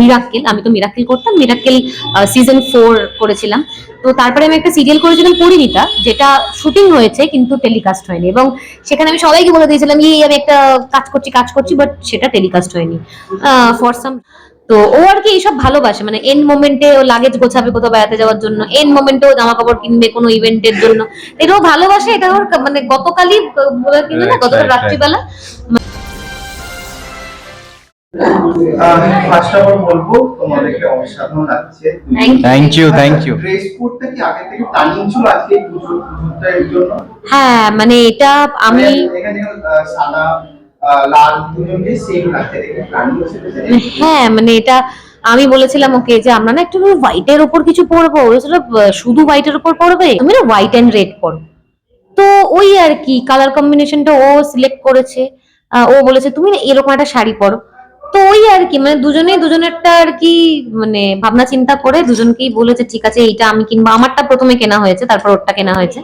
মিরাক্কেল আমি তো মিরাক্কেল করতাম। মিরাক্কেল সিজন ফোর করেছিলাম। তো তারপরে আমি একটা সিরিয়াল করেছিলাম পরিণীতা যেটা শুটিং হয়েছে কিন্তু টেলিকাস্ট হয়নি। এবং সেখানে আমি সবাইকে বলে দিয়েছিলাম এই আমি একটা কাজ করছি কাজ করছি বাট সেটা টেলিকাস্ট হয়নি। ফর সাম তো ও আর কি এইসব ভালোবাসে। মানে এন মোমেন্টে ও লাগেজ গোছাবে কোথাও বেড়াতে যাওয়ার জন্য এন মোমেন্টে ও জামা কাপড় কিনবে কোনো ইভেন্টের জন্য। এটাও ভালোবাসে এটা ওর মানে গতকালই বলে কিনলো না গতকাল right, right. রাত্রিবেলা। ফার্স্ট অফ অল বলব তোমাদেরকে অসাধারণ লাগছে। Thank you thank you dress কোডটা কি আগে থেকে প্ল্যানিং ছিল আজকে এই পুজো পুজোটা এর জন্য? হ্যাঁ মানে এটা আমি এখানে সাদা লাল দুজনকে সেম রাখতে দেখে প্ল্যানিং হ্যাঁ মানে এটা আমি বলেছিলাম ওকে যে আমরা না একটু হোয়াইটের উপর কিছু পরবো ও বলেছিল, "আহ, শুধু হোয়াইটের উপর পরবে তুমি না হোয়াইট এন্ড রেড পরো তো ওই আর কি কালার কম্বিনেশনটা ও সিলেক্ট করেছে। আহ, ও বলেছে তুমি না এরকম একটা শাড়ি পরো। তো ওই আর কি মানে দুজনেই দুজনেরটা আর কি মানে ভাবনা চিন্তা করে দুজনকেই বলেছে ঠিক আছে এইটা আমি কিনবো। আমারটা প্রথমে কেনা হয়েছে তারপর ওরটা কেনা হয়েছে।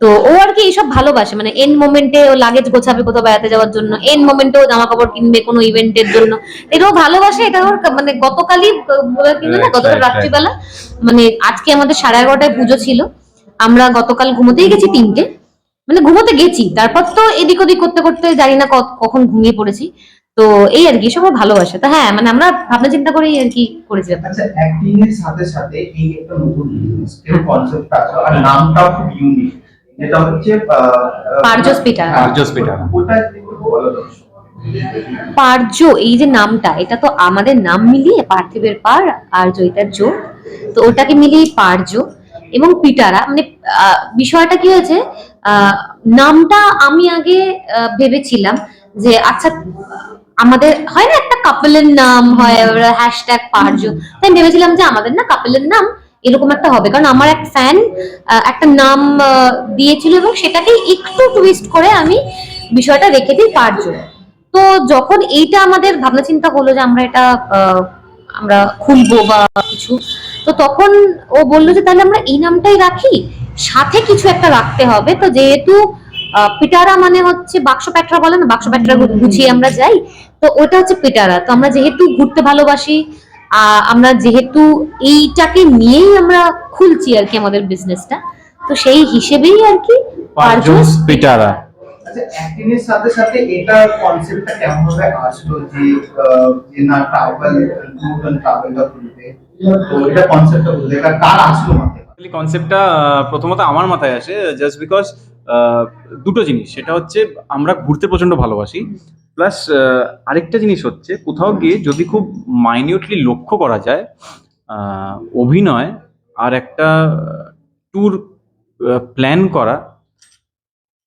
তো ও আর কি এইসব ভালোবাসে মানে এন মোমেন্টে ও লাগেজ গোছাবে কোথাও বেড়াতে যাওয়ার জন্য এন মোমেন্টে ও জামা কাপড় কিনবে কোনো ইভেন্টের জন্য। এটাও ভালোবাসে এটা ওর মানে গতকালই না Right, গতকাল right. রাত্রিবেলা মানে আজকে আমাদের সাড়ে এগারোটায় পুজো ছিল আমরা গতকাল ঘুমোতেই গেছি তিনটে মানে ঘুমোতে গেছি তারপর তো এদিক ওদিক করতে করতে জানি না কখন ঘুমিয়ে পড়েছি। তো এই আর কি সবাই ভালোবাসে তো হ্যাঁ মানে আমরা ভাবনা চিন্তা করেই আর কি করেছি। আচ্ছা অ্যাক্টিং এর সাথে সাথে এই একটা নতুন কনসেপ্ট আছে আর নামটাও খুব ইউনিক যেটা হচ্ছে। ওটা। পার্য এই যে নামটা এটা তো আমাদের নাম মিলিয়ে পার্থিবের পার আর জয়িতার জোর তো ওটাকে মিলিয়ে পার্য এবং পিটারা মানে আহ, বিষয়টা কি হয়েছে আহ, নামটা আমি আগে আহ, ভেবেছিলাম যে আচ্ছা আমাদের হয় না একটা কাপলের নাম হয় হ্যাশট্যাগ পার্য তাই ভেবেছিলাম যে আমাদের না কাপলের নাম এরকম একটা হবে। কারণ আমার এক ফ্যান একটা নাম দিয়েছিল এবং সেটাকে একটু টুইস্ট করে আমি বিষয়টা রেখে দিই পার্য তো যখন এইটা আমাদের ভাবনা চিন্তা হলো যে আমরা এটা আহ, আমরা খুলবো বা কিছু তো তখন ও বলল যে তাহলে আমরা এই নামটাই রাখি। সাথে কিছু একটা রাখতে হবে। তো যেহেতু পিটারা মানে হচ্ছে বাক্স প্যাটরা বলে না? বাক্স প্যাটরা গুছিয়ে আমরা যাই। তো ওটা হচ্ছে পিটারা। তো আমরা যেহেতু ঘুরতে ভালোবাসি আহ, আমরা যেহেতু এইটাকে নিয়েই আমরা খুলছি আর কি আমাদের বিজনেসটা তো সেই হিসেবেই আর কি পারজস পিটারা। আচ্ছা সাথে সাথে এটা কনসেপ্টটা কেমন ভাবে আসলো যে যে না ট্রাভেল ট্যুর ট্রাভেলটা করবে? তো এটা কনসেপ্টটা বুঝলে কার আসলো মাথায়? কনসেপ্টটা প্রথমত আমার মাথায় আসে জাস্ট বিকজ দুটো জিনিস। সেটা হচ্ছে আমরা ঘুরতে প্রচণ্ড ভালোবাসি প্লাস আরেকটা জিনিস হচ্ছে কোথাও গিয়ে যদি খুব মাইনিউটলি লক্ষ্য করা যায় অভিনয় আর একটা ট্যুর প্ল্যান করা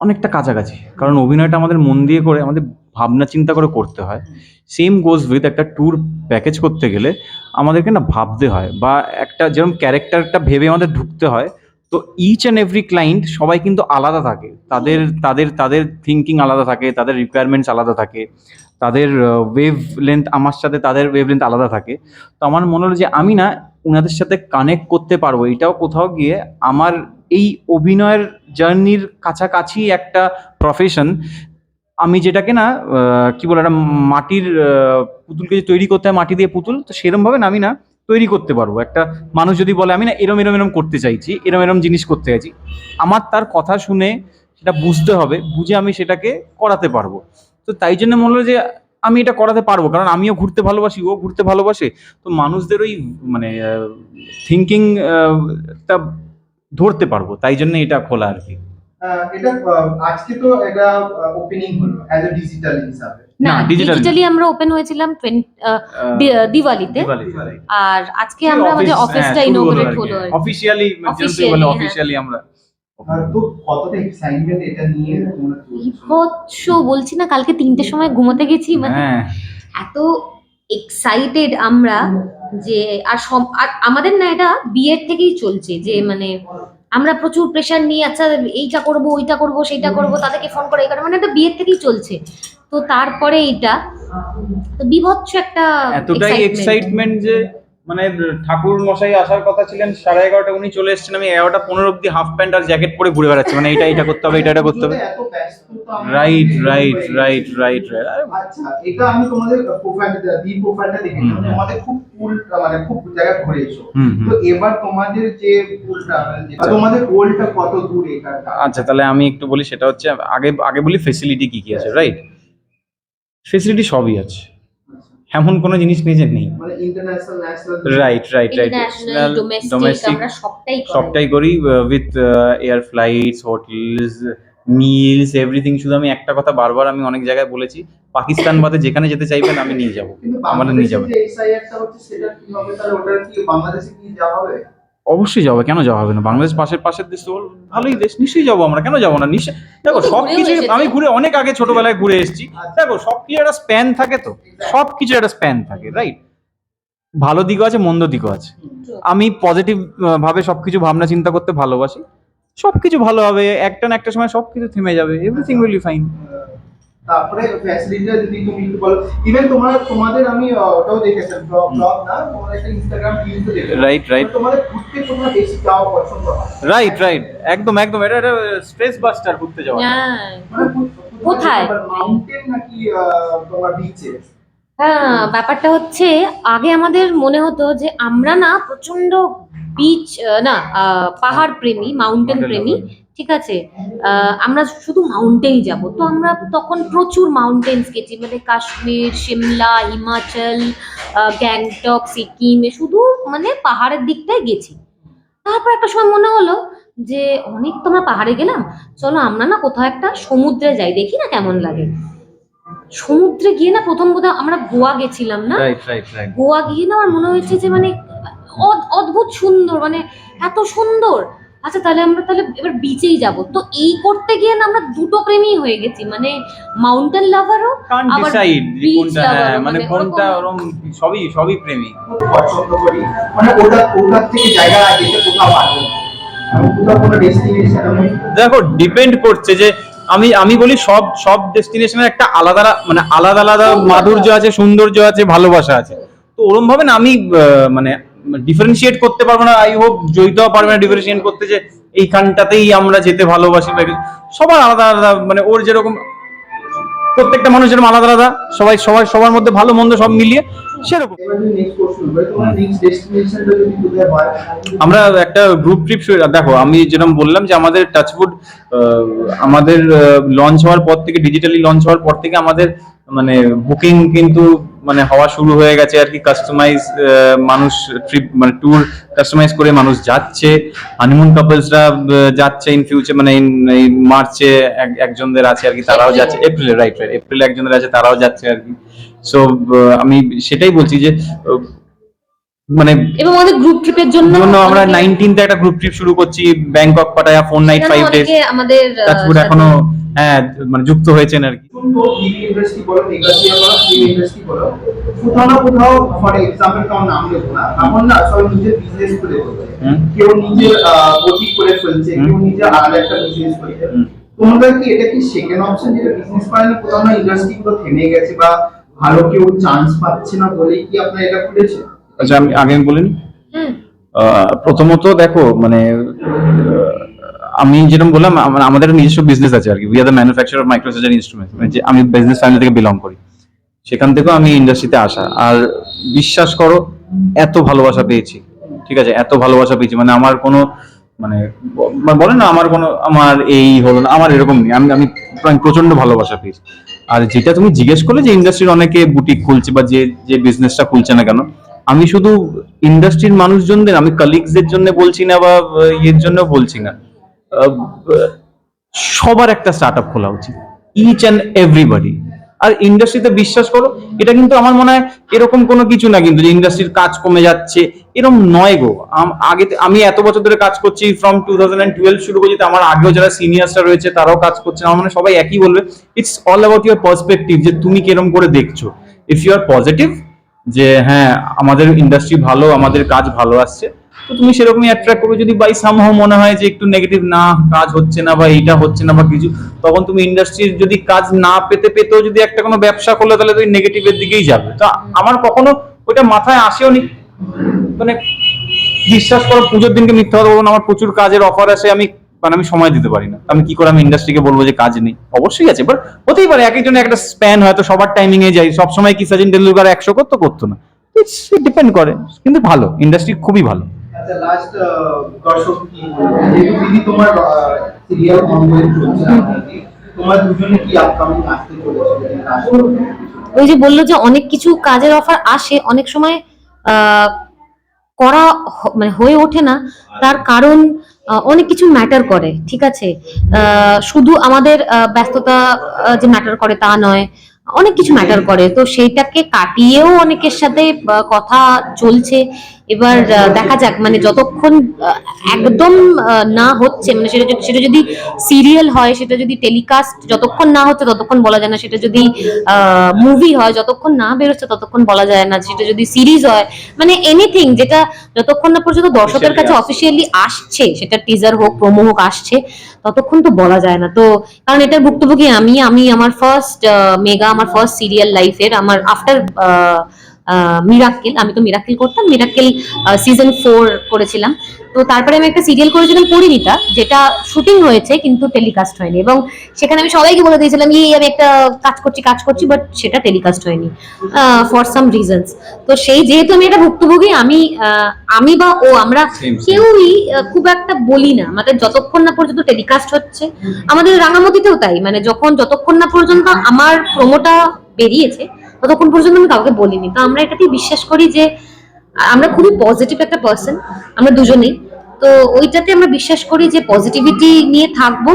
অনেকটা কাছাকাছি। কারণ অভিনয়টা আমাদের মন দিয়ে করে, আমাদের ভাবনা চিন্তা করে করতে হয়। সেম গোজ উইথ একটা ট্যুর প্যাকেজ করতে গেলে আমাদেরকে না ভাবতে হয় বা একটা যেরকম ক্যারেক্টারটা ভেবে আমাদের ঢুকতে হয় তো ইচ অ্যান্ড এভরি ক্লায়েন্ট সবাই কিন্তু আলাদা থাকে। তাদের তাদের তাদের থিঙ্কিং আলাদা থাকে, তাদের রিকোয়ারমেন্টস আলাদা থাকে, তাদের ওয়েভ লেন্থ আমার সাথে তাদের ওয়েভ লেন্থ আলাদা থাকে। তো আমার মনে হলো যে আমি না ওনাদের সাথে কানেক্ট করতে পারব। এটাও কোথাও গিয়ে আমার এই অভিনয়ের জার্নির কাছাকাছি একটা প্রফেশন আমি যেটাকে না কি বলে একটা মাটির পুতুলকে তৈরি করতে হয় মাটি দিয়ে পুতুল, তো সেরম ভাবে না আমি না তৈরি করতে পারব। একটা মানুষ যদি বলে, আমি না এরম এরম এরম করতে চাইছি, এরম এরম জিনিস করতে চাইছি। আমার তার কথা শুনে সেটা বুঝতে হবে, বুঝে আমি সেটাকে করাতে পারব। তো তাই জন্য মনে হলো যে, আমি এটা করাতে পারব। কারণ আমিও ঘুরতে ভালোবাসি, ও ঘুরতে ভালোবাসে। তো মানুষদের ওই মানে থিঙ্কিং টা ধরতে পারব। তাই জন্য এটা খোলা আর কি। এটা আজকে তো এটা ওপেনিং হলো অ্যাজ এ ডিজিটাল হিসাবে। না ডিজিটালি আমরা ওপেন হয়েছিলাম 20 আহ, আহ, দিওয়ালিতে আর আজকে আমরা আমাদের অফিসটা ইনোগ্রেট হলো। অফিসিয়ালি বলে হ্যাঁ। অফিসিয়ালি আমরা? বিভৎস বলছি না কালকে তিনটের সময় ঘুমোতে গেছি মানে হ্যাঁ এত এক্সাইটেড আমরা যে আর সব- আর আমাদের না এটা বিয়ের থেকেই চলছে যে মানে আমরা প্রচুর প্রেশার নিয়ে আচ্ছা এইটা করব ওইটা করব সেইটা করব তাদেরকে ফোন করে এই করে মানে এটা বিয়ের থেকেই চলছে তো তারপরে এইটা তো বিভৎস একটা এতটাই এক্সাইটমেন্ট যে মানে ঠাকুর মশাই আসার কথা ছিলেন সাড়ে এগারোটা উনি চলে এসেছেন। আমি এগারোটা পনেরো অব্দি হাফ প্যান্ট আর জ্যাকেট পরে ঘুরে বেড়াচ্ছি। মানে এটা এটা করতে হবে এটা এটা করতে হবে। রাইট রাইট রাইট রাইট আচ্ছা এটা আমি তোমাদের প্রোফাইলটা দি প্রোফাইলটা হুম। তোমাদের খুব ফুল মানে খুব জায়গা ঘুরেছো। তো এবার তোমাদের যে ফুল ট্রাভেল তোমাদের গোলটা কত দূর এখানটা? আচ্ছা তাহলে আমি একটু বলি সেটা হচ্ছে আগে আগে বলি ফেসিলিটি কি কি আছে রাইট ফেসিলিটি সবই আছে। এমন কোনো জিনিস নেই। যে নেই মানে international national right right right domestic সবটাই করাই। করি with air flights hotels meals everything শুধু আমি একটা কথা বারবার আমি অনেক জায়গায় বলেছি পাকিস্তান বাদে যেখানে যেতে চাইবেন আমি নিয়ে যাব। আমাদের নিয়ে যাবেন। অবশ্যই যাব কেন যাওয়া হবে না? বাংলাদেশ পাশের পাশের দেশ তো ভালোই দেশ নিশ্চয়ই যাব আমরা কেন যাব না? নিশ্চয় দেখো তো সব কিছু আমি ঘুরে অনেক আগে ছোটবেলায় ঘুরে এসেছি। দেখো সব কিছু একটা স্প্যান থাকে তো। সব কিছু একটা স্প্যান থাকে রাইট ভালো দিকও আছে মন্দ দিকও আছে। আমি পজিটিভ ভাবে সবকিছু ভাবনা চিন্তা করতে ভালোবাসি। সবকিছু ভালো হবে একটা না একটা সময় সবকিছু থেমে যাবে এভরিথিং উইল বি ফাইন তারপরে ফ্যাসিলিটিটা যদি তুমি একটু বলো। ইভেন তোমার তোমাদের আমি ওটাও দেখেছি ব্লগ ব্লগ না? তোমার একটা ইনস্টাগ্রাম রিলসও দেখেছি right. তো তোমাদের ঘুরতে কোথাও বেশি যাওয়া পছন্দ হয় রাইট রাইট একদম একদম। এটা একটা স্ট্রেস বাস্টার ঘুরতে যাওয়া। হ্যাঁ। মানে কোথায়? মাউন্টেন নাকি তোমার বিচে হ্যাঁ ব্যাপারটা হচ্ছে আগে আমাদের মনে হতো যে আমরা না প্রচণ্ড বিচ না আহ, পাহাড় প্রেমী মাউন্টেন প্রেমী। lover. ঠিক আছে? আমরা শুধু মাউন্টেন যাব। তো আমরা তখন প্রচুর মাউন্টেন্স গেছি মানে কাশ্মীর সিমলা হিমাচল গ্যাংটক সিকিম শুধু মানে পাহাড়ের দিকটাই গেছি। তারপর একটা সময় মনে হলো যে অনেক তো আমরা পাহাড়ে গেলাম। চলো আমরা না কোথাও একটা সমুদ্রে যাই দেখি না কেমন লাগে। সমুদ্রে গিয়ে না প্রথম বোধহয় আমরা গোয়া গেছিলাম না? গোয়া গিয়ে না আমার মনে হয়েছে যে মানে অদ- অদ্ভুত সুন্দর মানে এত সুন্দর। আচ্ছা তাহলে আমরা তাহলে এবার বিচেই যাব। তো এই করতে গিয়ে না আমরা দুটো প্রেমী হয়ে গেছি মানে মাউন্টেন লাভারও আবার ডিসাইড beach কোনটা হ্যাঁ মানে মানে কোনটা ওরকম- ওরম সবই সবই প্রেমী। পছন্দ করি মানে ওটা ওটার থেকে জায়গা যেতে কোথাও কোথাও কোনো দেখো ডিপেন্ড করছে যে আমি আমি বলি সব সব ডেস্টিনেশনের একটা আলাদা মানে আলাদা আলাদা মাধুর্য আছে। সৌন্দর্য আছে ভালোবাসা আছে। তো ওরম ভাবে না আমি মানে ডিফারেন্সিয়েট করতে পারব না আই হোপ জয়িতাও পারবে না ডিফারেন্সিয়েট করতে যে এইখানটাতেই আমরা যেতে ভালোবাসি বা সবার আলাদা আলাদা মানে ওর যেরকম প্রত্যেকটা মানুষ যেরকম আলাদা আলাদা, সবাই সবাই, সবার মধ্যে ভালো মন্দ সব মিলিয়ে সেরকম। আমরা একটা গ্রুপ ট্রিপ দেখো, আমি যেরকম বললাম যে আমাদের টাচফুড আমাদের লঞ্চ হওয়ার পর থেকে ডিজিটালি লঞ্চ হওয়ার পর থেকে আমাদের মানে বুকিং কিন্তু মানে হওয়া শুরু হয়ে গেছে আর কি কাস্টমাইজ মানুষ ট্রিপ মানে ট্যুর কাস্টমাইজ করে মানুষ যাচ্ছে। হানিমুন কাপলসরা যাচ্ছে ইন ফিউচার মানে ইন মার্চে একজনদের আছে আর কি তারাও যাচ্ছে। এপ্রিলে রাইট রাইট এপ্রিলে একজনদের আছে তারাও যাচ্ছে আর কি। সো আমি সেটাই বলছি যে মানে এবং আমাদের গ্রুপ ট্রিপের জন্য আমরা অনেকে- নাইনটিনতে একটা গ্রুপ ট্রিপ শুরু করছি Bangkok Pattaya four night five days আমাদের সাথে- এখনও হ্যাঁ মানে যুক্ত হয়েছেন আর কি। তো টিভি ইন্ডাস্ট্রি বলো নেগাসিয়া বলো ফিল্ম ইন্ডাস্ট্রি বলো কোথাও কোথাও ফর এক্সাম্পল কারণ নাম নেব না এখন না সবাই নিজের বিজনেস করে কেউ নিজের বুটিক করে ফেলছে কেউ নিজের আলাদা একটা বিজনেস করে হুম। কি এটা কি সেকেন্ড অপশন যেটা বিজনেস করেন কোথাও না ইন্ডাস্ট্রি গুলো থেমে গেছে বা ভালো কেউ চান্স পাচ্ছে না বলে কি আপনারা এটা খুলেছে আচ্ছা আমি আগে বলিনি। আহ, প্রথমত দেখো মানে আহ, আমি যেরকম বললাম আম- আমাদের নিজস্ব বিজনেস আছে আর কি we are the manufacture of microsurgery instrument মানে যে আমি বিজনেস ফ্যামিলি থেকে বিলং করি। সেখান থেকেও আমি ইন্ডাস্ট্রিতে আসা। আর বিশ্বাস করো, এত ভালোবাসা পেয়েছি। ঠিক আছে? এত ভালোবাসা পেয়েছি। মানে আমার কোনো মানে মানে বলে না, আমার কোনো, আমার এই হলো না, আমার এরকম নেই। আমি আমি প্রচণ্ড ভালোবাসা পেয়েছি। আর যেটা তুমি জিজ্ঞেস করলে যে ইন্ডাস্ট্রির অনেকে বুটিক খুলছে বা যে যে বিজনেসটা খুলছে না কেন, আমি শুধু ইন্ডাস্ট্রির মানুষজনদের, আমি কালিগসদের জন্য বলছি না বা, ইয়ের জন্য বলছি না। সবার একটা স্টার্ট আপ খোলা উচিত। ইচ অ্যান্ড এভরিবডি আর ইন্ডাস্ট্রিতে বিশ্বাস করো, এটা কিন্তু আমার মনে হয় এরকম কোনো কিছু না কিন্তু যে ইন্ডাস্ট্রির কাজ কমে যাচ্ছে। এরকম নয় গো। আগে আমি এত বছর ধরে কাজ করছি ফ্রম টু থাউজেন্ড টুয়েলভ শুরু করছি আমার আগেও যারা সিনিয়র্সরা রয়েছে, তারাও কাজ করছে। আমার মানে সবাই একই বলবে। It's all about your perspective যে তুমি কিরম করে দেখছ। ইফ ইউ আর পজিটিভ যে হ্যাঁ আমাদের ইন্ডাস্ট্রি ভালো, আমাদের কাজ ভালো আসছে তো তুমি সেরকমই অ্যাট্রাক্ট করবে। যদি বাই সামহাও মনে হয় যে একটু নেগেটিভ না, কাজ হচ্ছে না বা এইটা হচ্ছে না বা কিছু, তখন তুমি ইন্ডাস্ট্রির যদি কাজ না পেতে পেতেও যদি একটা কোনো ব্যবসা করলে তাহলে তুমি নেগেটিভের দিকেই যাবে। তো আমার কখনো ওইটা মাথায় আসেও নি মানে বিশ্বাস করো, পুজোর দিনকে মিথ্যা কথা বলব আমার প্রচুর কাজের অফার আসে, আমি মানে আমি সময় দিতে পারি না। আমি কি করে আমি ইন্ডাস্ট্রিকে বলব যে কাজ নেই? অবশ্যই আছে বাট হতেই পারে, এক একজন একটা স্প্যান হয়তো সবার টাইমিং এ যাই সবসময় কি সচিন টেন্ডুলকার একশো করতো করতো না। ডিপেন্ড করে, কিন্তু ভালো ইন্ডাস্ট্রি খুবই ভালো। আচ্ছা চলেছে? ওই যে বলল যে অনেক কিছু কাজের অফার আসে, অনেক সময় করা মানে হয়ে ওঠে না। তার কারণ অনেক কিছু ম্যাটার করে, ঠিক আছে? শুধু আমাদের ব্যস্ততা যে ম্যাটার করে তা নয়, অনেক কিছু ম্যাটার করে। তো সেইটাকে কাটিয়েও অনেকের সাথে কথা চলছে। এবার দেখা যাক মানে যতক্ষণ একদম না হচ্ছে মানে সেটা যদি- সেটা যদি সিরিয়াল হয় সেটা যদি টেলিকাস্ট যতক্ষণ না হচ্ছে ততক্ষণ বলা যায় না। সেটা যদি মুভি হয় যতক্ষণ না বেরোচ্ছে ততক্ষণ বলা যায় না। সেটা যদি সিরিজ হয় মানে এনিথিং যেটা যতক্ষণ না পর্যন্ত দর্শকের কাছে অফিসিয়ালি আসছে সেটা টিজার হোক প্রোমো হোক আসছে ততক্ষণ তো বলা যায় না। তো কারণ এটার ভুক্তভোগী আমি আমি আমার ফার্স্ট মেগা আমার ফার্স্ট সিরিয়াল লাইফের আমার আফটার মিরাক্কেল আমি তো মিরাক্কেল করতাম। মিরাক্কেল সিজন ফোর করেছিলাম। তো তারপরে আমি একটা সিরিয়াল করেছিলাম পরিণীতা যেটা শুটিং হয়েছে কিন্তু টেলিকাস্ট হয়নি। এবং সেখানে আমি সবাইকে বলে দিয়েছিলাম এই আমি একটা কাজ করছি কাজ করছি বাট সেটা টেলিকাস্ট হয়নি ফর সাম রিজনস তো সেই যেহেতু আমি এটা ভুক্তভোগী আমি আহ, আমি বা ও আমরা. কেউই খুব একটা বলি না। আমাদের যতক্ষণ না পর্যন্ত টেলিকাস্ট হচ্ছে আমাদের রাঙামতিতেও তাই। মানে যখন যতক্ষণ না পর্যন্ত আমার প্রোমোটা বেরিয়েছে ততক্ষণ পর্যন্ত আমি কাউকে বলিনি। তো আমরা এটাতেই বিশ্বাস করি যে আমরা খুবই পজিটিভ একটা পার্সন আমরা দুজনেই। তো ওইটাতে আমরা বিশ্বাস করি যে পজিটিভিটি নিয়ে থাকব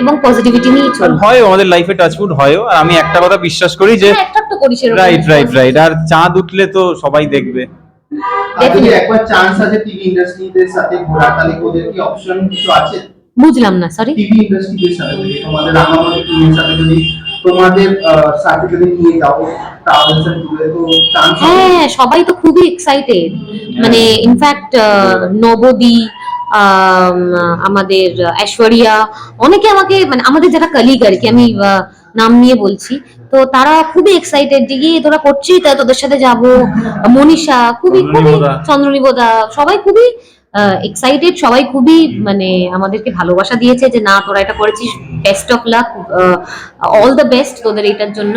এবং পজিটিভিটি নিয়ে চলবো। হয় আমাদের লাইফে টাচফুড হয়ও আর আমি একটা কথা বিশ্বাস করি যে হ্যাঁ, একটা একটা করি সেরকম। রাইট রাইট রাইট আর চাঁদ উঠলে তো সবাই দেখবে। আর যদি একবার চান্স আছে টিভি ইন্ডাস্ট্রিদের সাথে ঘোরা তাহলে ওদের কি অপশন কিছু আছে? বুঝলাম না সরি টিভি ইন্ডাস্ট্রিদের সাথে তোমাদের রাঙামাটি সাথে যদি তোমাদের সাথে যদি নিয়ে যাও। হ্যাঁ সবাই তো খুবই এক্সাইটেড মানে ইনফ্যাক্ট নবদী আম, আমাদের ঐশ্বরিয়া অনেকে আমাকে মানে আমাদের যারা কলিগ আর কি আমি আহ, নাম নিয়ে বলছি তো তারা খুবই এক্সাইটেড যে গিয়ে তোরা করছিস তাই তোদের সাথে যাব। মনীষা খুবই খুবই চন্দ্রনিবোদা। চন্দ্রনিবোদা সবাই খুবই এক্সাইটেড সবাই খুবই মানে আমাদেরকে ভালোবাসা দিয়েছে যে না তোরা এটা করেছিস best of luck all the best তোদের এটার জন্য।